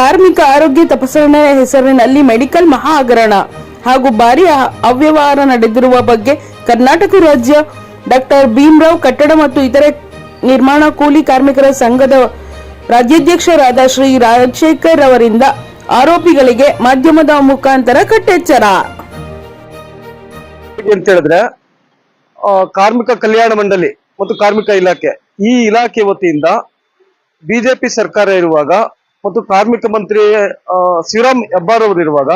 ಕಾರ್ಮಿಕ ಆರೋಗ್ಯ ತಪಾಸಣೆಯ ಹೆಸರಿನಲ್ಲಿ ಮೆಡಿಕಲ್ ಮಹಾ ಹಗರಣ ಹಾಗೂ ಭಾರಿ ಅವ್ಯವಹಾರ ನಡೆದಿರುವ ಬಗ್ಗೆ ಕರ್ನಾಟಕ ರಾಜ್ಯ ಡಾಕ್ಟರ್ ಭೀಮರಾವ್ ಕಟ್ಟಡ ಮತ್ತು ಇತರೆ ನಿರ್ಮಾಣ ಕೂಲಿ ಕಾರ್ಮಿಕರ ಸಂಘದ ರಾಜ್ಯಾಧ್ಯಕ್ಷರಾದ ಶ್ರೀ ರಾಜಶೇಖರ್ ಅವರಿಂದ ಆರೋಪಿಗಳಿಗೆ ಮಾಧ್ಯಮದ ಮುಖಾಂತರ ಕಟ್ಟೆಚ್ಚರ. ಅಂತ ಹೇಳಿದ್ರೆ ಕಾರ್ಮಿಕ ಕಲ್ಯಾಣ ಮಂಡಳಿ ಮತ್ತು ಕಾರ್ಮಿಕ ಇಲಾಖೆ ಈ ಇಲಾಖೆ ವತಿಯಿಂದ ಬಿಜೆಪಿ ಸರ್ಕಾರ ಇರುವಾಗ ಮತ್ತು ಕಾರ್ಮಿಕ ಮಂತ್ರಿ ಶಿವರಾಮ್ ಹೆಬ್ಬಾರ್ ಅವರು ಇರುವಾಗ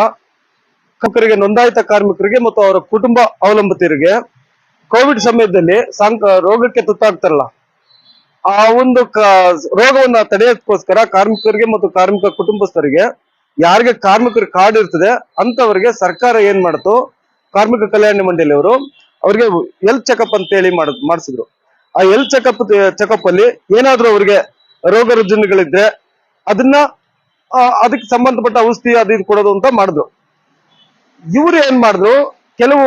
ಕಾರ್ಮಿಕರಿಗೆ ನೋಂದಾಯಿತ ಕಾರ್ಮಿಕರಿಗೆ ಮತ್ತು ಅವರ ಕುಟುಂಬ ಅವಲಂಬಿತರಿಗೆ ಕೋವಿಡ್ ಸಮಯದಲ್ಲಿ ಸಾಂಕ, ರೋಗಕ್ಕೆ ತುತ್ತಾಗ್ತಾರಲ್ಲ, ಆ ಒಂದು ರೋಗವನ್ನು ತಡೆಯೋದಕ್ಕೋಸ್ಕರ ಕಾರ್ಮಿಕರಿಗೆ ಮತ್ತು ಕಾರ್ಮಿಕ ಕುಟುಂಬಸ್ಥರಿಗೆ ಯಾರಿಗೆ ಕಾರ್ಮಿಕರ ಕಾರ್ಡ್ ಇರ್ತದೆ ಅಂತವರಿಗೆ ಸರ್ಕಾರ ಏನ್ ಮಾಡ್ತು, ಕಾರ್ಮಿಕ ಕಲ್ಯಾಣ ಮಂಡಳಿಯವರು ಅವರಿಗೆ ಹೆಲ್ತ್ ಚೆಕಪ್ ಅಂತ ಹೇಳಿ ಮಾಡ್, ಮಾಡಿಸಿದ್ರು. ಆ ಹೆಲ್ತ್ ಚೆಕಪ್ ಚೆಕಪ್ ಅಲ್ಲಿ ಏನಾದ್ರೂ ಅವರಿಗೆ ರೋಗ ರುಜಿನಗಳಿದ್ರೆ ಅದನ್ನ ಅದಕ್ಕೆ ಸಂಬಂಧಪಟ್ಟ ಔಷಧಿ ಅದು ಇದು ಕೊಡೋದು ಅಂತ ಮಾಡಿದ್ರು. ಇವರು ಏನ್ ಮಾಡಿದ್ರು, ಕೆಲವು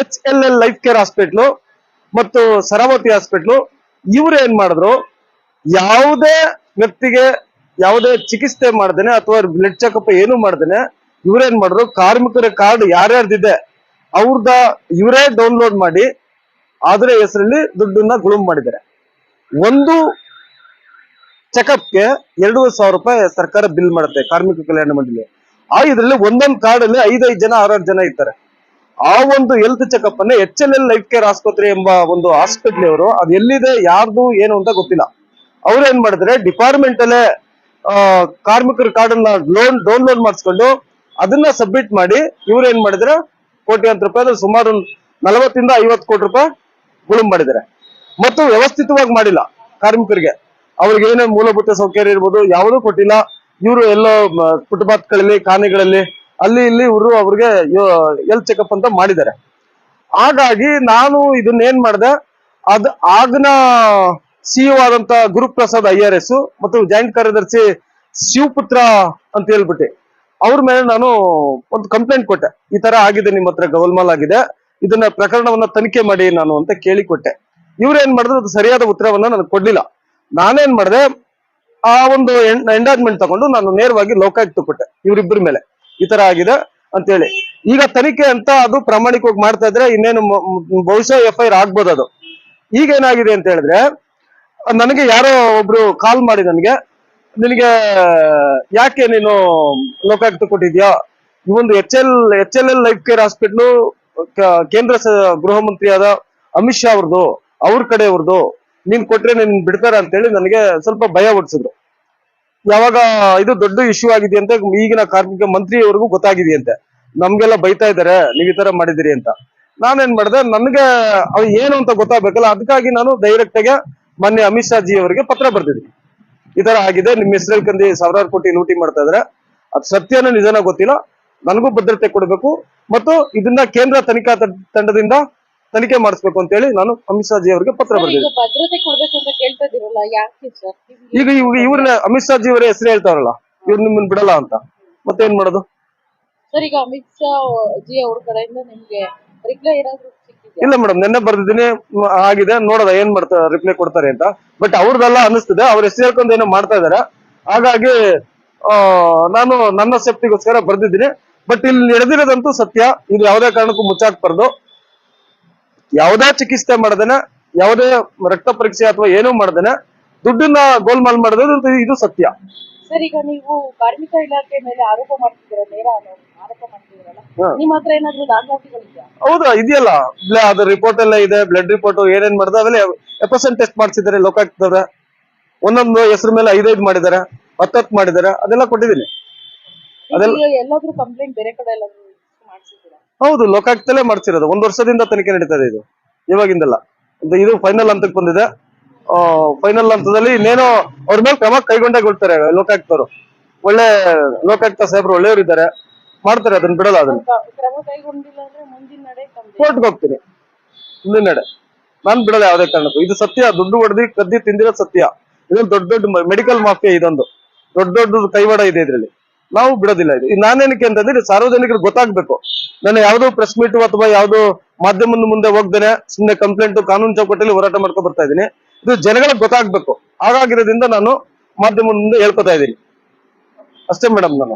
H L L life care hospital ಮತ್ತು ಸರಾವತಿ ಹಾಸ್ಪಿಟ್ಲು ಇವರು ಏನ್ ಮಾಡಿದ್ರು, ಯಾವುದೇ ವ್ಯಕ್ತಿಗೆ ಯಾವುದೇ ಚಿಕಿತ್ಸೆ ಮಾಡ್ದೇನೆ ಅಥವಾ ಬ್ಲಡ್ ಚೆಕಪ್ ಏನು ಮಾಡ್ದೇನೆ ಇವ್ರೇನ್ ಮಾಡಿದ್ರು, ಕಾರ್ಮಿಕರ ಕಾರ್ಡ್ ಯಾರ್ಯಾರ್ದಿದೆ, ಅವ್ರದ ಇವರೇ ಡೌನ್ಲೋಡ್ ಮಾಡಿ ಅದರ ಹೆಸರಲ್ಲಿ ದುಡ್ಡನ್ನ ಗುಳುಂ ಮಾಡಿದ್ದಾರೆ. ಒಂದು ಚೆಕಪ್ಗೆ ಎರಡೂವರೆ ಸಾವಿರ ರೂಪಾಯಿ ಸರ್ಕಾರ ಬಿಲ್ ಮಾಡುತ್ತೆ ಕಾರ್ಮಿಕ ಕಲ್ಯಾಣ ಮಂಡಳಿ. ಆ ಇದರಲ್ಲಿ ಒಂದೊಂದು ಕಾರ್ಡ್ ಅಲ್ಲಿ ಐದೈದು ಜನ, ಆರಾರು ಜನ ಇರ್ತಾರೆ. ಆ ಒಂದು ಹೆಲ್ತ್ ಚೆಕಪ್ ಅನ್ನ H L L life care ಆಸ್ಪತ್ರೆ ಎಂಬ ಒಂದು ಹಾಸ್ಪಿಟ್ಲ್ ಅವರು ಅದು ಎಲ್ಲಿದೆ, ಯಾರ್ದು, ಏನು ಅಂತ ಗೊತ್ತಿಲ್ಲ. ಅವ್ರು ಏನ್ ಮಾಡಿದ್ರೆ ಡಿಪಾರ್ಟ್ಮೆಂಟ್ ಅಲ್ಲೇ ಕಾರ್ಮಿಕರ ಕಾರ್ಡ್ ಅನ್ನ ಲೋನ್ ಡೌನ್ಲೋಡ್ ಮಾಡಿಸ್ಕೊಂಡು ಅದನ್ನ ಸಬ್ಮಿಟ್ ಮಾಡಿ ಇವ್ರು ಏನ್ ಮಾಡಿದ್ರೆ ಕೋಟ್ಯಾಂತರ ರೂಪಾಯಿ ಸುಮಾರು ನಲವತ್ತಿಂದ ಐವತ್ತು ಕೋಟಿ ರೂಪಾಯಿ ಗುಳುಂ ಮಾಡಿದ್ದಾರೆ. ಮತ್ತು ವ್ಯವಸ್ಥಿತವಾಗಿ ಮಾಡಿಲ್ಲ ಕಾರ್ಮಿಕರಿಗೆ. ಅವ್ರಿಗೆ ಏನೇ ಮೂಲಭೂತ ಸೌಕರ್ಯ ಇರ್ಬೋದು, ಯಾವುದೂ ಕೊಟ್ಟಿಲ್ಲ. ಇವರು ಎಲ್ಲೋ ಫುಟ್ಪಾತ್ಗಳಲ್ಲಿ, ಖಾನೆಗಳಲ್ಲಿ, ಅಲ್ಲಿ ಇಲ್ಲಿ ಇವರು ಅವ್ರಿಗೆ ಎಲ್ ಚೆಕಪ್ ಅಂತ ಮಾಡಿದ್ದಾರೆ. ಹಾಗಾಗಿ ನಾನು ಇದನ್ನ ಏನ್ ಮಾಡಿದೆ, ಅದ್ ಆಗನ ಸಿಇಒ ಆದಂತ ಗುರುಪ್ರಸಾದ್ ಐ ಆರ್ ಎಸ್ ಮತ್ತು ಜಾಯಿಂಟ್ ಕಾರ್ಯದರ್ಶಿ ಶಿವಪುತ್ರ ಅಂತ ಹೇಳ್ಬಿಟ್ಟು, ಅವ್ರ ಮೇಲೆ ನಾನು ಒಂದು ಕಂಪ್ಲೇಂಟ್ ಕೊಟ್ಟೆ. ಈ ತರ ಆಗಿದೆ, ನಿಮ್ಮ ಹತ್ರ ಗವಲ್ಮಾಲ್ ಆಗಿದೆ, ಇದನ್ನ ಪ್ರಕರಣವನ್ನ ತನಿಖೆ ಮಾಡಿ ನಾನು ಅಂತ ಕೇಳಿಕೊಟ್ಟೆ. ಇವ್ರು ಏನ್ ಮಾಡಿದ್ರು, ಅದು ಸರಿಯಾದ ಉತ್ತರವನ್ನ ನನಗೆ ಕೊಡ್ಲಿಲ್ಲ. ನಾನೇನ್ ಮಾಡಿದೆ, ಆ ಒಂದು ಎಂಡಾಜ್ಮೆಂಟ್ ತಗೊಂಡು ನಾನು ನೇರವಾಗಿ ಲೋಕಾಯುಕ್ತ ಕೊಟ್ಟೆ ಇವರಿಬ್ಬರ ಮೇಲೆ. ಈ ತರ ಆಗಿದೆ ಅಂತೇಳಿ ಈಗ ತನಿಖೆ ಅಂತ ಅದು ಪ್ರಾಮಾಣಿಕವಾಗಿ ಮಾಡ್ತಾ ಇದ್ರೆ ಇನ್ನೇನು ಬಹುಶಃ ಎಫ್ ಐ ಆಗ್ಬೋದು ಅದು. ಈಗ ಏನಾಗಿದೆ ಅಂತ ಹೇಳಿದ್ರೆ, ನನಗೆ ಯಾರೋ ಒಬ್ರು ಕಾಲ್ ಮಾಡಿ ನನಗೆ, ನಿನಗೆ ಯಾಕೆ ನೀನು ಲೋಕಾಯುಕ್ತ ಕೊಟ್ಟಿದ್ಯಾ? ಈ ಒಂದು H L H L L life care hospital ಕೇಂದ್ರ ಗೃಹ ಮಂತ್ರಿಯಾದ ಅಮಿತ್ ಶಾ ಅವ್ರದ್ದು, ಅವ್ರ ಕಡೆಯವ್ರದ್ದು ನೀನ್ ಕೊಟ್ರೆ ನಿನ್ ಬಿಡ್ತಾರ ಅಂತೇಳಿ ನನಗೆ ಸ್ವಲ್ಪ ಭಯ ಹುಟ್ಟಿಸಿದ್ರು ಯಾವಾಗ ಇದು ದೊಡ್ಡ ಇಶ್ಯೂ ಆಗಿದೆ ಅಂತ ಈಗಿನ ಕಾರ್ಮಿಕ ಮಂತ್ರಿಯವರೆಗೂ ಗೊತ್ತಾಗಿದೆಯಂತೆ ನಮ್ಗೆಲ್ಲ ಬೈತಾ ಇದಾರೆ ನೀವ್ ಈ ತರ ಮಾಡಿದಿರಿ ಅಂತ. ನಾನೇನ್ ಮಾಡಿದೆ, ನನ್ಗೆ ಅವ್ ಏನು ಅಂತ ಗೊತ್ತಾಗ್ಬೇಕಲ್ಲ, ಅದಕ್ಕಾಗಿ ನಾನು ಡೈರೆಕ್ಟ್ ಆಗಿ ಮೊನ್ನೆ ಅಮಿತ್ ಶಾ ಜಿ ಅವರಿಗೆ ಪತ್ರ ಬರ್ದಿದ್ವಿ ಈ ತರ ಆಗಿದೆ ನಿಮ್ಮ ಹೆಸರಲ್ಲಿ ಕಂದಿ ಸಾವಿರಾರು ಕೋಟಿ ಲೂಟಿ ಮಾಡ್ತಾ ಇದ್ರೆ. ಅದು ಸತ್ಯನ ನಿಜನ ಗೊತ್ತಿಲ್ಲ. ನನಗೂ ಭದ್ರತೆ ಕೊಡಬೇಕು. ಮತ್ತು ಇದನ್ನ ಕೇಂದ್ರ ತನಿಖಾ ತಂಡದಿಂದ ತನಿಖೆ ಮಾಡಿಸ್ಬೇಕು ಅಂತ ಹೇಳಿ ನಾನು ಅಮಿತ್ ಶಾ ಜಿ ಅವರಿಗೆ ಪತ್ರ ಸರ್, ಈಗ ಇವಾಗ ಇವ್ರನ್ನ ಅಮಿತ್ ಶಾ ಜಿ ಅವರ ಹೆಸರು ಹೇಳ್ತಾರಲ್ಲ ಇವ್ರ ನಿಮ್ಮನ್ನ ಬಿಡಲ್ಲ ಅಂತ. ಮತ್ತೇನ್ ಮಾಡೋದು? ಸರ್ ಈಗ ಅಮಿತ್ ಶಾ ಜಿ ಅವ್ರ ಕಡೆಯಿಂದ ನಿಮ್ಗೆ ರಿಪ್ಲೈ ಏನಾದ್ರು ಇಲ್ಲ ಮೇಡಮ್ ನಿನ್ನೆ ಬರ್ದಿದ್ದೀನಿ ಆಗಿದೆ ನೋಡದ ಏನ್ ಮಾಡ್ತಾರೆ ರಿಪ್ಲೈ ಕೊಡ್ತಾರೆ ಅಂತ. ಬಟ್ ಅವ್ರದ್ದೆಲ್ಲ ಅನಿಸ್ತದೆ ಅವ್ರ ಹೆಸರು ಹೇಳ್ಕೊಂಡು ಏನೋ ಮಾಡ್ತಾ ಇದಾರೆ. ಹಾಗಾಗಿ ನಾನು ನನ್ನ ಸೇಫ್ಟಿಗೋಸ್ಕರ ಬರ್ದಿದ್ದೀನಿ. ಬಟ್ ಇಲ್ಲಿ ನಡೆದಿರೋದಂತೂ ಸತ್ಯ ಇದು ಯಾವುದೇ ಕಾರಣಕ್ಕೂ ಮುಚ್ಚಾಕ್ಬಾರ್ದು. ಯಾವುದೇ ಚಿಕಿತ್ಸೆ ಮಾಡದನ ಯಾವುದೇ ರಕ್ತ ಪರೀಕ್ಷೆ ಅಥವಾ ಏನೂ ಮಾಡದನ ದುಡ್ಡನ್ನ ಗೋಲ್ಮಾಲ್ ಮಾಡದ ಇದು ಸತ್ಯ. ಸರ್ ಈಗ ನೀವು ಕಾರ್ಮಿಕ ಇಲಾಖೆ ಮೇಲೆ ಆರೋಪ ಮಾಡ್ತಿದ್ದೀರಾ ನೇರ ಆರೋಪ ಮಾಡ್ತಿದ್ದೀರಲ್ಲ. ನಿಮ್ಮ ಹತ್ರ ಏನಾದ್ರು ದಾಖಲಾತಿಗಳಿದೆಯಾ? ಹೌದಾ ಇದೆಯಲ್ಲ. ಅದು ರಿಪೋರ್ಟ್ ಎಲ್ಲ ಇದೆ ಬ್ಲಡ್ ರಿಪೋರ್ಟ್ ಏನೇನ್ ಮಾಡಿದ ಆಮೇಲೆ ಎಪರ್ಸೆಂಟ್ ಟೆಸ್ಟ್ ಮಾಡಿಸಿದ್ದಾರೆ ಲೋಕಾಯುಕ್ತವ್ರೆ ಒಂದೊಂದು ಹೆಸರು ಮೇಲೆ ಐದೈದು ಮಾಡಿದ್ದಾರೆ ಹತ್ತತ್ತು ಮಾಡಿದ್ದಾರೆ ಅದೆಲ್ಲ ಕೊಟ್ಟಿದ್ದೀನಿ. ಅದೆಲ್ಲ- ಎಲ್ಲಾದ್ರೂ ಕಂಪ್ಲೇಂಟ್ ಬೇರೆ ಕಡೆ ಎಲ್ಲಾದ್ರೂ ಹೌದು ಲೋಕಾಯುಕ್ತಲೇ ಮಾಡ್ಸಿರೋದು. ಒಂದ್ ವರ್ಷದಿಂದ ತನಿಖೆ ನಡೀತಾ ಇದೆ. ಇದು ಇವಾಗಿಂದಲ್ಲ. ಇದು- ಫೈನಲ್ ಹಂತಕ್ಕೆ ಬಂದಿದೆ. ಫೈನಲ್ ಹಂತದಲ್ಲಿ ಇನ್ನೇನೋ ಅವ್ರ ಮೇಲೆ ಕ್ರಮ ಕೈಗೊಂಡಾಗೊಳ್ತಾರೆ ಲೋಕಾಯುಕ್ತರು. ಒಳ್ಳೆ ಲೋಕಾಯುಕ್ತ ಸಾಹೇಬ್ರು ಒಳ್ಳೆಯವರಿದ್ದಾರೆ. ಮಾಡ್ತಾರೆ ಅದನ್ನ ಬಿಡಲ್ಲ ಅದನ್ನ. ಕೋರ್ಟ್ಗೆ ಹೋಗ್ತೀನಿ. ಮುಂದಿನ ನಡೆ. ನಾನ್ ಬಿಡಲ್ಲ ಯಾವುದೇ ಕಾರಣಕ್ಕೂ. ಇದು ಸತ್ಯ. ದುಡ್ಡು ಹೊಡೆದಿ ಕದ್ದಿ ತಿಂದಿರೋ ಸತ್ಯ. ಇದೊಂದು ದೊಡ್ಡ ದೊಡ್ಡ ಮೆಡಿಕಲ್ ಮಾಫಿಯಾ ಇದೊಂದು. ದೊಡ್ಡ ದೊಡ್ಡ ಕೈವಾಡ ಇದೆ ಇದ್ರಲ್ಲಿ. ನಾವು ಬಿಡೋದಿಲ್ಲ ಇದು. ನಾನೇನಕ್ಕೆ ಅಂತಂದ್ರೆ ಸಾರ್ವಜನಿಕರು ಗೊತ್ತಾಗ್ಬೇಕು. ನಾನು ಯಾವ್ದೋ ಪ್ರೆಸ್ ಮೀಟ್ ಅಥವಾ ಯಾವ್ದೋ ಮಾಧ್ಯಮದ ಮುಂದೆ ಹೋಗ್ದೇನೆ ಸುಮ್ಮನೆ ಕಂಪ್ಲೇಂಟ್ ಕಾನೂನು ಚೌಕಟ್ಟಲ್ಲಿ ಹೋರಾಟ ಮಾಡ್ಕೊ ಬರ್ತಾ ಇದ್ದೀನಿ. ಇದು ಜನಗಳಿಗೆ ಗೊತ್ತಾಗ್ಬೇಕು. ಹಾಗಾಗಿರೋದ್ರಿಂದ ನಾನು ಮಾಧ್ಯಮದ ಮುಂದೆ ಹೇಳ್ಕೊತಾ ಇದ್ದೀನಿ. ಅಷ್ಟೇ ಮೇಡಮ್ ನಾನು.